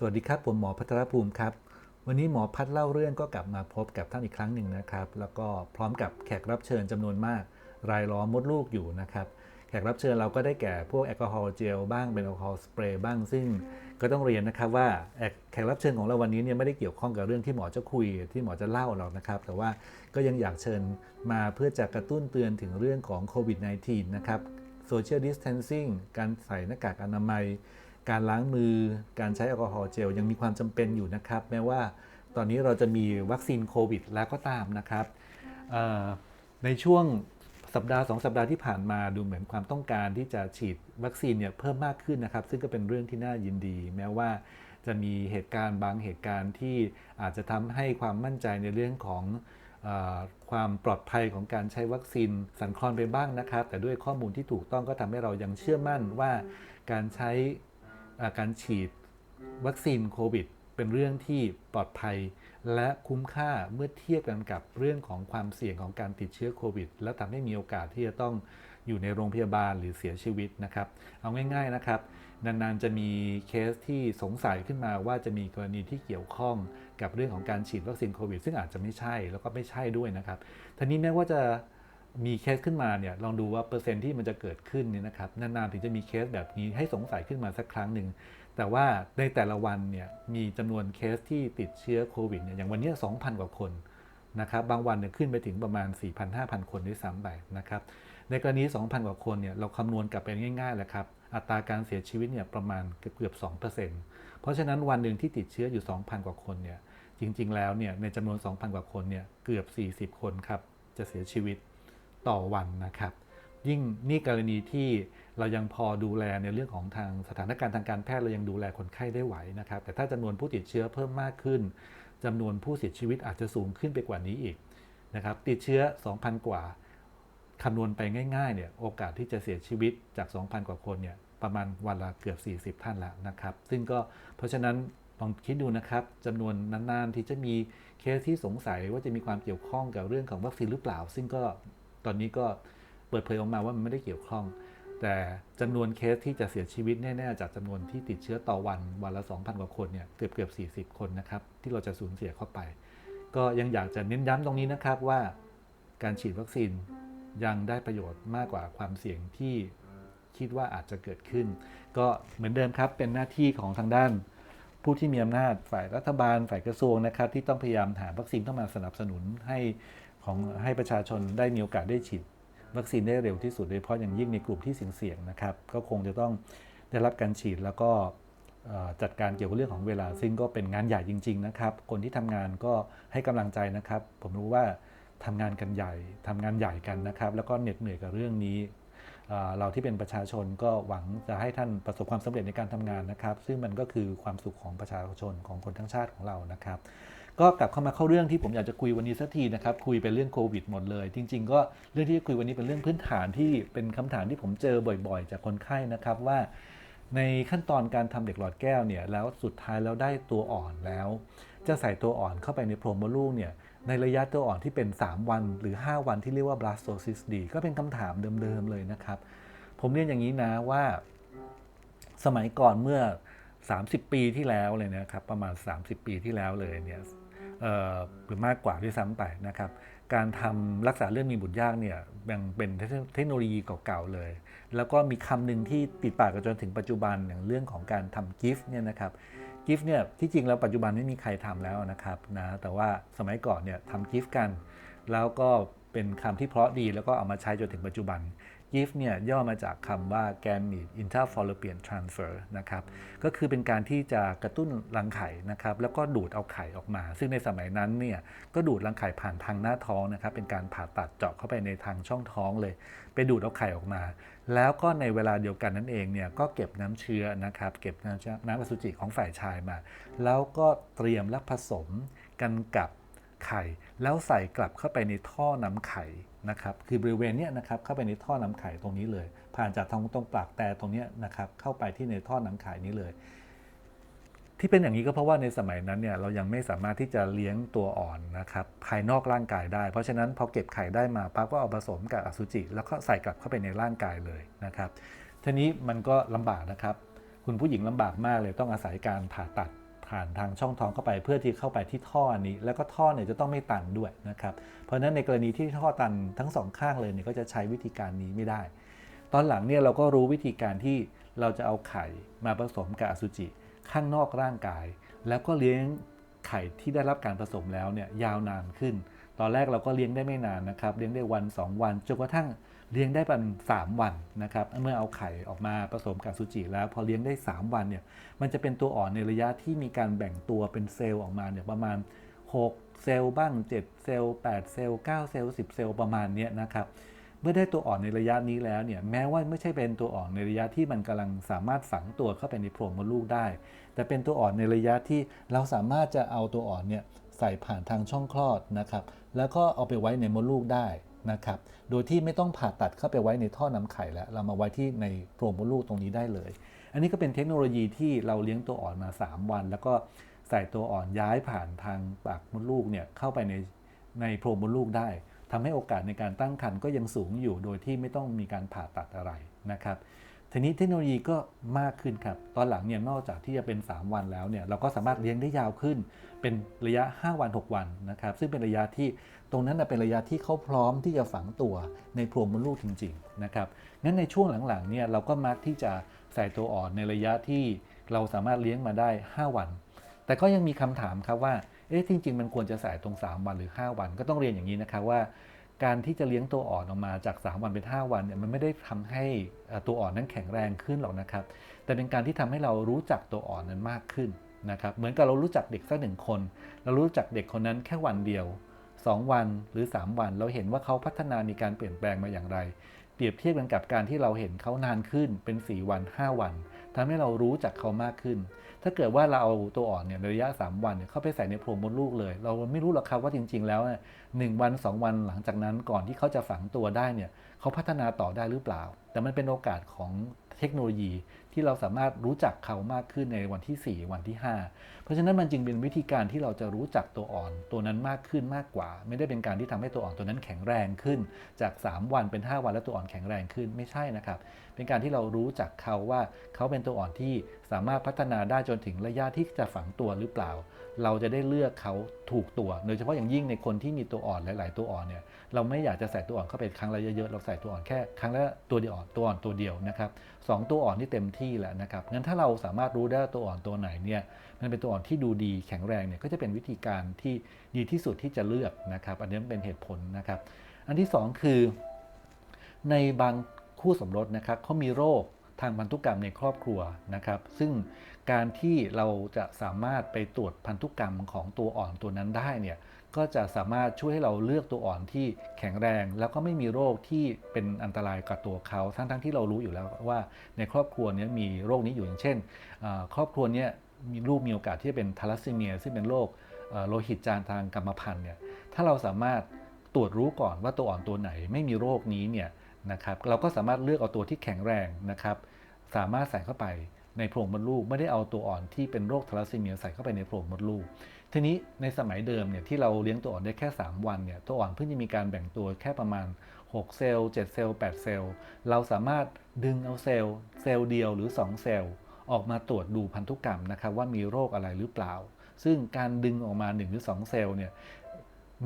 สวัสดีครับ ผมหมอพัทรภูมิครับ วันนี้หมอพัดเล่าเรื่องก็กลับมาพบกับท่านอีกครั้งหนึ่งนะครับ แล้วก็พร้อมกับแขกรับเชิญจำนวนมาก รายล้อมมดลูกอยู่นะครับ แขกรับเชิญเราก็ได้แก่พวกแอลกอฮอล์เจลบ้างเป็นแอลกอฮอล์สเปรย์บ้างซึ่งก็ต้องเรียนนะครับว่าแขกแขกรับเชิญของเราวันนี้เนี่ยไม่ได้เกี่ยวข้องกับเรื่องที่หมอจะคุยที่หมอจะเล่าหรอกนะครับ แต่ว่าก็ยังอยากเชิญมาเพื่อจะกระตุ้นเตือนถึงเรื่องของโควิด -19 นะครับ Social Distancing การใส่หน้ากากอนามัย การล้างมือ การใช้แอลกอฮอล์เจลยังมีความจำเป็นอยู่นะครับ แม้ว่าตอนนี้เราจะมีวัคซีนโควิดแล้วก็ตามนะครับเอ่อในช่วงสัปดาห์สองสัปดาห์ที่ผ่านมาดูเหมือนความต้องการที่จะฉีดวัคซีนเนี่ยเพิ่มมากขึ้นนะครับ ซึ่งก็เป็นเรื่องที่น่ายินดี แม้ว่าจะมีเหตุการณ์บางเหตุการณ์ที่อาจจะทำให้ความมั่นใจในเรื่องของเอ่อความปลอดภัยของการใช้วัคซีนสันคลอนไปบ้างนะครับ แต่ด้วยข้อมูลที่ถูกต้องก็ทำให้เรายังเชื่อมั่นว่าการใช้อ่า การฉีดวัคซีนโควิด เป็นเรื่องที่ปลอดภัย และคุ้มค่าเมื่อเทียบกันกับเรื่องของความเสี่ยงของการติดเชื้อโควิด และทำให้มีโอกาสที่จะต้องอยู่ในโรงพยาบาลหรือเสียชีวิตนะครับ เอาง่าย ๆนะครับ นานๆจะมีเคสที่สงสัยขึ้นมาว่าจะมีกรณีที่เกี่ยวข้องกับเรื่องของการฉีดวัคซีนโควิด ซึ่งอาจจะไม่ใช่แล้วก็ไม่ใช่ด้วยนะครับทีนี้แม้ว่าจะ มีเคสขึ้นมาเนี่ยลองดูว่าเปอร์เซ็นต์ที่มันจะเกิดขึ้นเนี่ยนะครับนานๆถึงจะมีเคสแบบนี้ให้สงสัยขึ้นมาสักครั้งหนึ่งแต่ว่าในแต่ละวันเนี่ยมีจำนวนเคสที่ติดเชื้อโควิดเนี่ยอย่างวันนี้2,000 กว่าคนนะครับบางวันเนี่ยขึ้นไปถึงประมาณ 4,000-5,000 คนด้วยซ้ำไปนะครับในกรณี 2,000 กว่าคนเนี่ยเราคำนวณกลับไปง่ายๆแหละครับอัตราการเสียชีวิตเนี่ยประมาณเกือบ 2%เพราะฉะนั้นวันหนึ่งที่ติดเชื้ออยู่ 2,000 กว่าคนเนี่ยจริงๆแล้วเนี่ยในจำนวน 2,000 กว่าคนเนี่ยเกือบ 40 คนครับจะเสียชีวิต ต่อวันนะครับ ยิ่งนี่กรณีที่เรายังพอดูแลในเรื่องของทางสถานการณ์ทางการแพทย์เรายังดูแลคนไข้ได้ไหวนะครับ แต่ถ้าจำนวนผู้ติดเชื้อเพิ่มมากขึ้นจำนวนผู้เสียชีวิตอาจจะสูงขึ้นไปกว่านี้อีกนะครับ ติดเชื้อ 2,000 กว่าคำนวณไปง่ายๆเนี่ยโอกาสที่จะเสียชีวิตจาก 2,000 กว่าคนเนี่ยประมาณวันละเกือบ 40 ท่านแล้วนะครับ ซึ่งก็เพราะฉะนั้นลองคิดดูนะครับจำนวนนานๆที่จะมีเคสที่สงสัยว่าจะมีความเกี่ยวข้องกับเรื่องของวัคซีนหรือเปล่า ซึ่งก็ ตอนนี้ก็เปิดเผยออกมาว่ามันไม่ได้เกี่ยวข้อง แต่จำนวนเคสที่จะเสียชีวิตแน่ๆจากจำนวนที่ติดเชื้อต่อวันวันละ 2,000 กว่าคนเนี่ยเกือบเกือบ40 คนนะครับที่เราจะสูญเสียเข้าไป ก็ยังอยากจะเน้นย้ำตรงนี้นะครับว่าการฉีดวัคซีนยังได้ประโยชน์มากกว่าความเสี่ยงที่คิดว่าอาจจะเกิดขึ้น ก็เหมือนเดิมครับเป็นหน้าที่ของทางด้าน ผู้ที่มีอำนาจฝ่ายรัฐบาลฝ่ายกระทรวงนะครับ ที่ต้องพยายามหาวัคซีนเข้ามาสนับสนุนให้ ของให้ประชาชนได้มีโอกาสได้ฉีดวัคซีนได้เร็วที่สุดโดยเฉพาะอย่างยิ่งในกลุ่มที่เสี่ยงๆนะครับ ก็คงจะต้องได้รับการฉีดแล้วก็จัดการเกี่ยวกับเรื่องของเวลา ซึ่งก็เป็นงานใหญ่จริง ๆ นะครับ คนที่ทำงานก็ให้กำลังใจนะครับ ผมรู้ว่าทำงานกันใหญ่ทำงานใหญ่กันนะครับ แล้วก็เหน็ดเหนื่อยกับเรื่องนี้เอ่อเราที่เป็นประชาชนก็หวังจะให้ท่านประสบความสำเร็จในการทำงานนะครับ ซึ่งมันก็คือความสุขของประชาชนของคนทั้งชาติของเรานะครับ ก็กลับเข้ามาเข้าเรื่องที่ผมอยากจะคุยวันนี้สักทีนะครับ คุยเป็นเรื่องโควิดหมดเลย จริง ๆ ก็เรื่องที่จะคุยวันนี้เป็นเรื่องพื้นฐานที่เป็นคำถามที่ผมเจอบ่อย ๆ จากคนไข้นะครับว่า ในขั้นตอนการทำเด็กหลอดแก้วเนี่ยแล้วสุดท้ายแล้วได้ตัวอ่อนแล้ว จะใส่ตัวอ่อนเข้าไปในโพรงมดลูกเนี่ยในระยะตัวอ่อนที่เป็น 3 วันหรือ 5 วันที่เรียกว่า blastocyst D ก็เป็นคำถามเดิมๆเลยนะครับ ผมเรียนอย่างนี้นะว่า สมัยก่อนเมื่อ 30 ปีที่แล้วเลยนะครับ ประมาณ 30 ปีที่แล้วเลยเนี่ย หรือมากกว่าด้วยซ้ำไปนะครับ การทำรักษาเรื่องมีบุตรยากเนี่ยยังเป็นเทคโนโลยีเก่าๆเลย แล้วก็มีคำหนึ่งที่ติดปากกันจนถึงปัจจุบันอย่างเรื่องของการทำกิฟต์เนี่ยนะครับกิฟต์เนี่ยที่จริงแล้วปัจจุบันไม่มีใครทำแล้วนะครับนะแต่ว่าสมัยก่อนเนี่ยทำกิฟต์กัน แล้วก็เป็นคำที่เพราะดีแล้วก็เอามาใช้จนถึงปัจจุบัน GIF เนี่ยย่อมาจากคำว่า Gamete Interfallopian Transfer นะครับ ก็คือเป็นการที่จะกระตุ้นรังไข่นะครับ แล้วก็ดูดเอาไข่ออกมา ซึ่งในสมัยนั้นเนี่ยก็ดูดรังไข่ผ่านทางหน้าท้องนะครับ เป็นการผ่าตัดเจาะเข้าไปในทางช่องท้องเลย ไปดูดเอาไข่ออกมา แล้วก็ในเวลาเดียวกันนั่นเองเนี่ยก็เก็บน้ำเชื้อนะครับ เก็บน้ำเชื้อน้ำอสุจิของฝ่ายชายมา แล้วก็เตรียมและผสมกันกับไข่ แล้วใส่กลับเข้าไปในท่อนำไข่ นะครับคือบริเวณนี้นะครับเข้าไปในท่อนำไข่ตรงนี้เลย ผ่านจากทางตรงปากแต่ตรงนี้นะครับเข้าไปที่ในท่อนำไข่นี้เลย ที่เป็นอย่างนี้ก็เพราะว่าในสมัยนั้นเนี่ยเรายังไม่สามารถที่จะเลี้ยงตัวอ่อนนะครับภายนอกร่างกายได้ เพราะฉะนั้นพอเก็บไข่ได้มาปั๊บก็เอาผสมกับอสุจิ แล้วก็ใส่กลับเข้าไปในร่างกายเลยนะครับทีนี้มันก็ลำบากนะครับ คุณผู้หญิงลำบากมากเลยต้องอาศัยการผ่าตัด ผ่านทางช่องท้องเข้าไป เพื่อที่เข้าไปที่ท่ออันนี้ แล้วก็ท่อเนี่ยจะต้องไม่ตันด้วยนะครับ เพราะฉะนั้นในกรณีที่ท่อตันทั้งสองข้างเลยเนี่ยก็จะใช้วิธีการนี้ไม่ได้ ตอนหลังเนี่ยเราก็รู้วิธีการที่เราจะเอาไข่มาผสมกับอสุจิ ข้างนอกร่างกาย แล้วก็เลี้ยงไข่ที่ได้รับการผสมแล้วเนี่ยยาวนานขึ้น ตอนแรกเราก็เลี้ยงได้ไม่นานนะครับ เลี้ยงได้วัน 2 วันจนกระทั่ง เลี้ยงได้เป็น3วันนะครับเมื่อเอาไข่ออกมาผสมกับอสุจิแล้ว พอเลี้ยงได้ 3 วันเนี่ยมันจะเป็นตัวอ่อนในระยะที่มีการแบ่งตัวเป็นเซลล์ออกมาเนี่ยประมาณ 6 เซลล์บ้าง 7 เซลล์ 8 เซลล์ 9 เซลล์ 10 เซลล์ประมาณเนี้ยนะครับเมื่อได้ตัวอ่อนในระยะนี้แล้วเนี่ยแม้ว่าไม่ใช่เป็นตัวอ่อนในระยะที่มันกำลังสามารถฝังตัวเข้าไปในโพรงมดลูกได้ แต่เป็นตัวอ่อนในระยะที่เราสามารถจะเอาตัวอ่อนเนี่ยใส่ผ่านทางช่องคลอดนะครับแล้วก็เอาไปไว้ในมดลูกได้ นะครับ โดยที่ไม่ต้องผ่าตัดเข้าไปไว้ในท่อนำไข่แล้ว เรามาไว้ที่ในโพรงมดลูกตรงนี้ได้เลย อันนี้ก็เป็นเทคโนโลยีที่เราเลี้ยงตัวอ่อนมา 3 วัน แล้วก็ใส่ตัวอ่อนย้ายผ่านทางปากมดลูกเนี่ยเข้าไปในในโพรงมดลูกได้ทำให้โอกาสในการตั้งครรภ์ก็ยังสูงอยู่ โดยที่ไม่ต้องมีการผ่าตัดอะไรนะครับทีนี้เทคโนโลยีก็มากขึ้นครับ ตอนหลังเนี่ยนอกจากที่จะเป็น 3 วันแล้วเนี่ยเราก็สามารถเลี้ยงได้ยาวขึ้น เป็นระยะ 5 วัน 6 วันนะครับ ซึ่งเป็นระยะที่ ตรงนั้นเป็นระยะที่เขาพร้อมที่จะฝังตัวในโพรงมดลูกจริงๆนะครับงั้นในช่วงหลังๆเนี่ยเราก็มักที่จะใส่ตัวอ่อนในระยะที่เราสามารถเลี้ยงมาได้ 5 วัน แต่ก็ยังมีคำถามครับว่าเอ๊ะจริง ๆ มันควรจะใส่ตรง 3 วันหรือ 5 วัน ก็ต้องเรียนอย่างนี้นะครับว่า การที่จะเลี้ยงตัวอ่อนออกมาจาก 3 วันเป็น 5 วันเนี่ยมันไม่ได้ทำให้ตัวอ่อนนั้นแข็งแรงขึ้นหรอกนะครับ แต่เป็นการที่ทำให้เรารู้จักตัวอ่อนนั้นมากขึ้นนะครับเหมือนกับเรารู้จักเด็กสักหนึ่งคน เรารู้จักเด็กคนนั้นแค่วันเดียว 2 วันหรือ 3 วัน เราเห็นว่าเขาพัฒนามีการเปลี่ยนแปลงมาอย่างไร เปรียบเทียบกันกับการที่เราเห็นเขานานขึ้นเป็น 4 วัน 5 วันทำให้เรารู้จักเขามากขึ้น ถ้าเกิดว่าเราเอาตัวอ่อนเนี่ยในระยะ 3 วันเนี่ยเข้าไปใส่ในโพรงมดลูกเลย เราไม่รู้หรอกครับว่าจริง ๆ แล้วเนี่ยหนึ่งวัน 2 วันหลังจากนั้นก่อนที่เขาจะฝังตัวได้เนี่ยเขาพัฒนาต่อได้หรือเปล่า แต่มันเป็นโอกาสของเทคโนโลยี ที่เราสามารถรู้จักเขามากขึ้นในวันที่ 4 วันที่ 5 เพราะฉะนั้นมันจึงเป็นวิธีการที่เราจะรู้จักตัวอ่อนตัวนั้นมากขึ้นมากกว่า ไม่ได้เป็นการที่ทำให้ตัวอ่อนตัวนั้นแข็งแรงขึ้น จาก 3 วันเป็น 5 วันแล้วตัวอ่อนแข็งแรงขึ้นไม่ใช่นะครับ เป็นการที่เรารู้จักเขาว่าเขาเป็นตัวอ่อนที่ สามารถพัฒนาได้จนถึงระยะที่จะฝังตัวหรือเปล่า เราจะได้เลือกเขาถูกตัว โดยเฉพาะอย่างยิ่งในคนที่มีตัวอ่อนหลาย ๆ ตัวอ่อนเนี่ย เราไม่อยากจะใส่ตัวอ่อนเข้าไปครั้งละเยอะๆ เราใส่ตัวอ่อนแค่ครั้งละตัวเดียวตัวอ่อนตัวเดียวนะครับสองตัวอ่อนที่เต็มที่แล้วนะครับ งั้นถ้าเราสามารถรู้ได้ตัวอ่อนตัวไหนเนี่ย มันเป็นตัวอ่อนที่ดูดีแข็งแรงเนี่ย ก็จะเป็นวิธีการที่ดีที่สุดที่จะเลือกนะครับ อันนี้เป็นเหตุผลนะครับ อันที่สองคือ ในบางคู่สมรสนะครับเขามีโรค ทางพันธุกรรมในครอบครัวนะครับ ซึ่งการที่เราจะสามารถไปตรวจพันธุกรรมของตัวอ่อนตัวนั้นได้เนี่ยก็จะสามารถช่วยให้เราเลือกตัวอ่อนที่แข็งแรง แล้วก็ไม่มีโรคที่เป็นอันตรายกับตัวเขาทั้งๆที่เรารู้อยู่แล้วว่าในครอบครัวนี้มีโรคนี้อยู่อย่างเช่น ครอบครัวนี้มีลูกมีโอกาสที่จะเป็นทาลัสซีเมีย ซึ่งเป็นโรคโลหิตจางทางกรรมพันธุ์เนี่ยถ้าเราสามารถตรวจรู้ก่อนว่าตัวอ่อนตัวไหนไม่มีโรคนี้เนี่ย นะครับ เราก็สามารถเลือกเอาตัวที่แข็งแรงนะครับ สามารถใส่เข้าไปในโพรงมดลูก ไม่ได้เอาตัวอ่อนที่เป็นโรคทาลัสซีเมียใส่เข้าไปในโพรงมดลูก ทีนี้ในสมัยเดิมเนี่ยที่เราเลี้ยงตัวอ่อนได้แค่ 3 วันเนี่ยตัวอ่อนเพิ่งจะมีการแบ่งตัวแค่ประมาณ 6 เซลล์ 7 เซลล์ 8 เซลล์ เราสามารถดึงเอาเซลล์เซลล์เดียวหรือ 2 เซลล์ ออกมาตรวจดูพันธุกรรมนะครับว่ามีโรคอะไรหรือเปล่าซึ่งการดึงออกมา1หรือ2เซลล์เนี่ย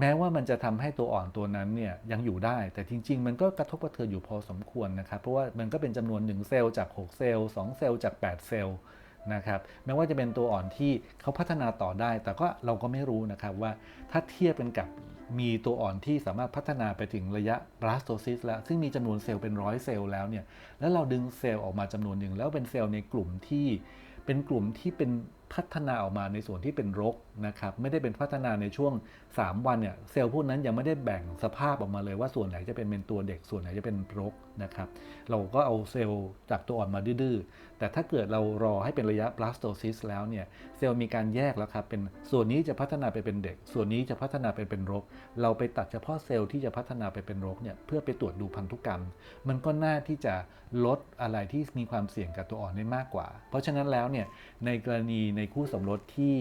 แม้ว่ามันจะทำให้ตัวอ่อนตัวนั้นเนี่ยยังอยู่ได้ แต่จริง ๆ มันก็กระทบกระเทือนอยู่พอสมควรนะครับ เพราะว่ามันก็เป็นจำนวน 1 เซลล์จาก 6 เซลล์ 2 เซลล์จาก 8 เซลล์นะครับแม้ว่าจะเป็นตัวอ่อนที่เขาพัฒนาต่อได้ แต่ก็เราก็ไม่รู้นะครับว่าถ้าเทียบกันกับมีตัวอ่อนที่สามารถพัฒนาไปถึงระยะบลาสโตซิสแล้ว ซึ่งมีจำนวนเซลล์เป็นร้อยเซลล์แล้วเนี่ย แล้วเราดึงเซลล์ออกมาจำนวนหนึ่งแล้วเป็นเซลล์ในกลุ่มที่เป็นกลุ่มที่เป็นพัฒนาออกมาในส่วนที่เป็นรกนะครับไม่ได้เป็นพัฒนาในช่วง 3 วันเนี่ยเซลล์พวกนั้นยังไม่ได้แบ่งสภาพออกมาเลยว่าส่วนไหนจะเป็นเป็นตัวเด็กส่วนไหนจะเป็นรกนะครับ เราก็เอาเซลล์จากตัวอ่อนมาดื้อแต่ถ้าเกิดเรารอให้เป็นระยะบลาสโตซิสแล้วเนี่ยเซลล์มีการแยกแล้วครับเป็นส่วนนี้จะพัฒนาไปเป็นเด็ก ส่วนนี้จะพัฒนาไปเป็นรก เราไปตัดเฉพาะเซลล์ที่จะพัฒนาไปเป็นรกเนี่ยเพื่อไปตรวจดูพันธุกรรม มันก็น่าที่จะลดอะไรที่มีความเสี่ยงกับตัวอ่อนได้มากกว่า เพราะฉะนั้นแล้วเนี่ยในกรณีในคู่สมรสที่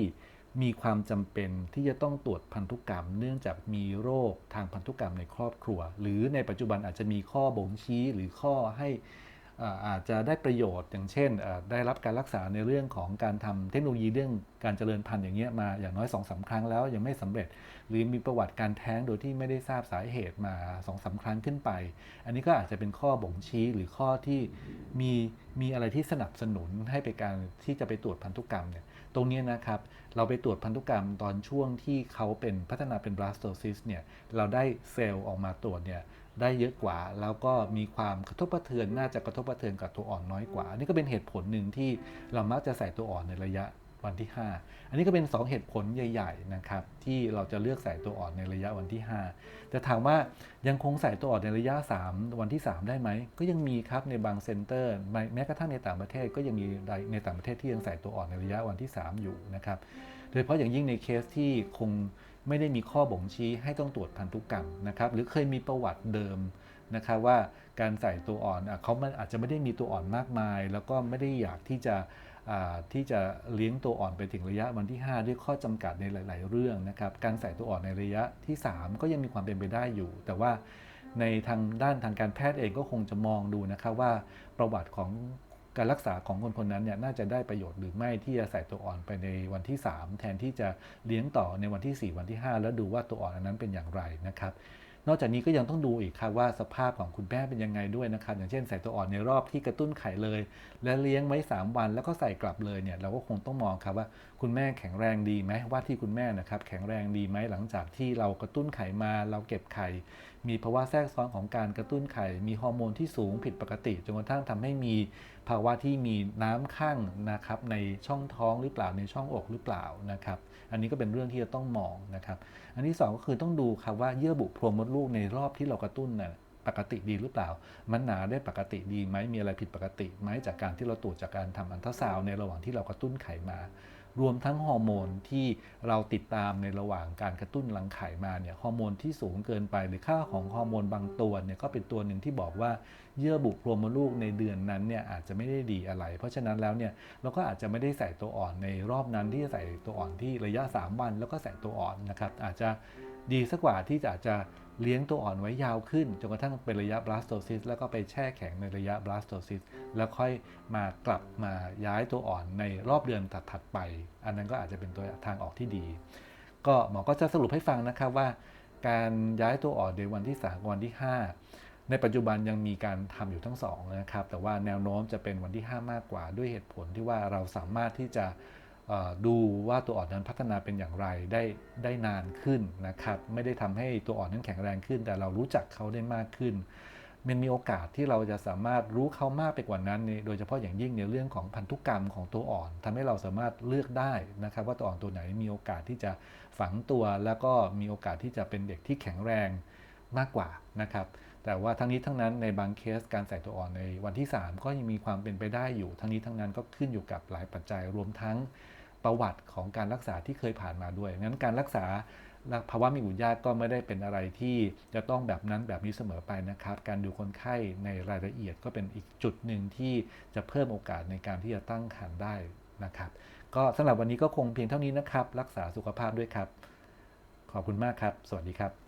มีความจำเป็นที่จะต้องตรวจพันธุกรรม เนื่องจากมีโรคทางพันธุกรรมในครอบครัว หรือในปัจจุบันอาจจะมีข้อบ่งชี้หรือข้อให้ อาจจะได้ประโยชน์อย่างเช่น ได้รับการรักษาในเรื่องของการทำเทคโนโลยีเรื่องการเจริญพันธุ์อย่างเงี้ยมาอย่างน้อย2อสาครั้งแล้วยังไม่สำเร็จ หรือมีประวัติการแท้งโดยที่ไม่ได้ทราบสาเหตุมา2อสาครั้งขึ้นไป อันนี้ก็อาจจะเป็นข้อบ่งชี้หรือข้อที่มีมีอะไรที่สนับสนุนให้ไปการที่จะไปตรวจพันธุกรรมเนี่ยตรงนี้นะครับ เราไปตรวจพันธุกรรมตอนช่วงที่เขาเป็นพัฒนาเป็น blastocyst เนี่ยเราได้เซลล์ออกมาตรวจเนี่ย ได้เยอะกว่า แล้วก็มีความกระทบกระเทือนน่าจะกระทบกระเทือนกับตัวอ่อนน้อยกว่า อันนี้ก็เป็นเหตุผลหนึ่งที่เรามักจะใส่ตัวอ่อนในระยะวันที่ 5 อันนี้ก็เป็น 2 เหตุผลใหญ่ ๆ นะครับ ที่เราจะเลือกใส่ตัวอ่อนในระยะวันที่ 5 แต่ถามว่ายังคงใส่ตัวอ่อนในระยะ 3 วันที่ 3 ได้ไหม ก็ยังมีครับในบางเซ็นเตอร์ แม้แม้กระทั่งในต่างประเทศก็ยังมีในต่างประเทศที่ยังใส่ตัวอ่อนในระยะวันที่ 3 อยู่นะครับ โดยเฉพาะอย่างยิ่งในเคสที่คง ไม่ได้มีข้อบ่งชี้ให้ต้องตรวจพันธุกรรมนะครับ หรือเคยมีประวัติเดิมนะครับว่าการใส่ตัวอ่อนอเขามันอาจจะไม่ได้มีตัวอ่อนมากมาย แล้วก็ไม่ได้อยากที่จะที่จะเลี้ยงตัวอ่อนไปถึงระยะวันที่ 5 ด้วยข้อจำกัดในหลาย ๆ เรื่องนะครับการใส่ตัวอ่อนในระยะที่ 3 ก็ยังมีความเป็นไปได้อยู่ แต่ว่าในทางด้านทางการแพทย์เองก็คงจะมองดูนะครับว่าประวัติของ การรักษาของคนคนนั้นเนี่ยน่าจะได้ประโยชน์หรือไม่ที่จะใส่ตัวอ่อนไปในวันที่ 3 แทนที่จะเลี้ยงต่อในวันที่ 4 วันที่ 5 แล้วดูว่าตัวอ่อนอันนั้นเป็นอย่างไรนะครับ นอกจากนี้ก็ยังต้องดูอีกครับว่าสภาพของคุณแม่เป็นยังไงด้วยนะครับ อย่างเช่นใส่ตัวอ่อนในรอบที่กระตุ้นไข่เลย และเลี้ยงไว้ 3 วันแล้วก็ใส่กลับเลยเนี่ยเราก็คงต้องมองครับว่าคุณแม่แข็งแรงดีไหมว่าที่คุณแม่นะครับแข็งแรงดีไหมหลังจากที่เรากระตุ้นไข่มา เราเก็บไข่มีภาวะแทรกซ้อนของการกระตุ้นไข่ มีฮอร์โมนที่สูงผิดปกติจนกระทั่งทำให้มีภาวะที่มีน้ำข้างนะครับในช่องท้องหรือเปล่าในช่องอกหรือเปล่านะครับ อันนี้ก็เป็นเรื่องที่จะต้องมองนะครับ อันที่สองก็คือต้องดูครับว่าเยื่อบุโพรงมดลูกในรอบที่เรากระตุ้นน่ะปกติดีหรือเปล่า มันหนาได้ปกติดีไหมมีอะไรผิดปกติไหมจากการที่เราตรวจจากการทำอันตราซาวน์ในระหว่างที่เรากระตุ้นไข่มา รวมทั้งฮอร์โมนที่เราติดตามในระหว่างการกระตุ้นรังไข่มาเนี่ยฮอร์โมนที่สูงเกินไป หรือค่าของฮอร์โมนบางตัวเนี่ยก็เป็นตัวหนึ่งที่บอกว่าเยื่อบุโพรงมดลูกในเดือนนั้นเนี่ยอาจจะไม่ได้ดีอะไร เพราะฉะนั้นแล้วเนี่ยเราก็อาจจะไม่ได้ใส่ตัวอ่อนในรอบนั้นที่จะใส่ตัวอ่อนที่ระยะ 3 วัน แล้วก็ใส่ตัวอ่อนนะครับอาจจะดีสักกว่าที่จะอาจจะ เลี้ยงตัวอ่อนไว้ยาวขึ้นจนกระทั่งเป็นระยะ blastocyst แล้วก็ไปแช่แข็งในระยะ blastocyst แล้วค่อยมากลับมาย้ายตัวอ่อนในรอบเดือนถัดๆไป อันนั้นก็อาจจะเป็นตัวทางออกที่ดี ก็หมอก็จะสรุปให้ฟังนะครับว่า การย้ายตัวอ่อนในวันที่3วันที่ 5 ในปัจจุบันยังมีการทำอยู่ทั้งสองนะครับแต่ว่าแนวโน้มจะเป็นวันที่ 5 มากกว่าด้วยเหตุผลที่ว่าเราสามารถที่จะ ดูว่าตัวอ่อนนั้นพัฒนาเป็นอย่างไรได้ได้นานขึ้นนะครับ ไม่ได้ทำให้ตัวอ่อนนั้นแข็งแรงขึ้น แต่เรารู้จักเขาได้มากขึ้น มันมีโอกาสที่เราจะสามารถรู้เขามากไปกว่านั้นโดยเฉพาะอย่างยิ่งในเรื่องของพันธุกรรมของตัวอ่อนทำให้เราสามารถเลือกได้นะครับ ว่าตัวอ่อนตัวไหนมีโอกาสที่จะฝังตัว แล้วก็มีโอกาสที่จะเป็นเด็กที่แข็งแรงมากกว่านะครับ แต่ว่าทั้งนี้ทั้งนั้นในบางเคสการใส่ตัวอ่อนในวันที่ 3 ก็ยังมีความเป็นไปได้อยู่ ทั้งนี้ทั้งนั้นก็ขึ้นอยู่กับหลายปัจจัยรวมทั้งประวัติของการรักษาที่เคยผ่านมาด้วยงั้นการรักษาภาวะมีบุตรยากก็ไม่ได้เป็นอะไรที่จะต้องแบบนั้นแบบนี้เสมอไปนะครับ การดูคนไข้ในรายละเอียดก็เป็นอีกจุดหนึ่งที่จะเพิ่มโอกาสในการที่จะตั้งครรภ์ได้นะครับ ก็สำหรับวันนี้ก็คงเพียงเท่านี้นะครับ รักษาสุขภาพด้วยครับ ขอบคุณมากครับ สวัสดีครับ